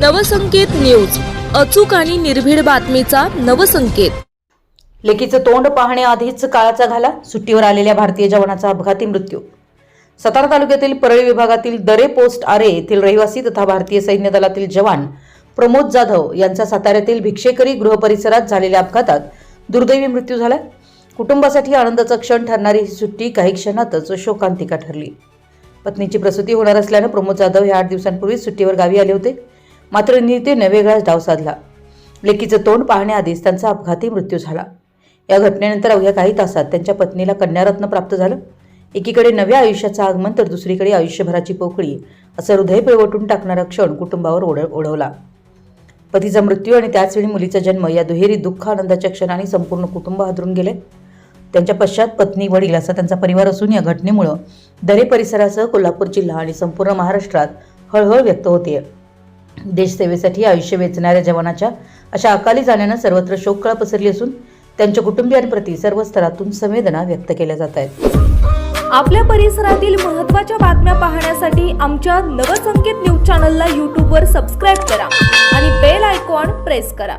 Navsanket news. अचूक आणि निर्भीड बातमीचा नवसंकेत. लेकीचं तोंड पाहण्याआधीच काळाचा घाला सुट्टीवर आलेल्या भारतीय जवानाचा अपघाती मृत्यू. सातारा तालुक्यातील परळी विभागातील दरे पोस्ट आरे येथील रहिवासी तथा भारतीय सैन्य दलातील जवान प्रमोद जाधव यांचा साताऱ्यातील भिक्षेकरी गृह परिसरात झालेल्या अपघातात दुर्दैवी मृत्यू झाला. कुटुंबासाठी आनंदाचा क्षण ठरणारी ही सुट्टी काही क्षणातच शोकांतिका ठरली. पत्नीची प्रसूती होणार असल्यानं प्रमोद जाधव हे आठ दिवसांपूर्वीच सुट्टीवर गावी आले होते. मात्र नितीने वेगळाच डाव साधला. लेकीचं तोंड पाहण्याआधीच त्यांचा अपघाती मृत्यू झाला. या घटनेनंतर अवघ्या काही तासात त्यांच्या पत्नीला कन्यारत्न प्राप्त झालं. एकीकडे नव्या आयुष्याचं आगमन तर दुसरीकडे आयुष्यभराची पोकळी असं हृदय पिळवटून टाकणारा क्षण कुटुंबावर ओढ ओढवला. पतीचा मृत्यू आणि त्याचवेळी मुलीचा जन्म या दुहेरी दुःख आनंदाच्या क्षणाने संपूर्ण कुटुंब हादरून गेले. त्यांच्या पश्चात पत्नी वडील असा त्यांचा परिवार असून या घटनेमुळं दरे परिसरासह कोल्हापूर जिल्हा आणि संपूर्ण महाराष्ट्रात हळहळ व्यक्त होते देशसेवेसाठी आयुष्य वेचणाऱ्या जवानाच्या अशा अकाली जाण्यानं सर्वत्र शोककळा पसरली असून त्यांच्या कुटुंबियांप्रती सर्व स्तरातून संवेदना व्यक्त केल्या जात आहेत. आपल्या परिसरातील महत्त्वाच्या बातम्या पाहण्यासाठी आमच्या नवसंकेत न्यूज चॅनलला यूट्यूबवर सबस्क्राईब करा आणि बेल आयकॉन प्रेस करा.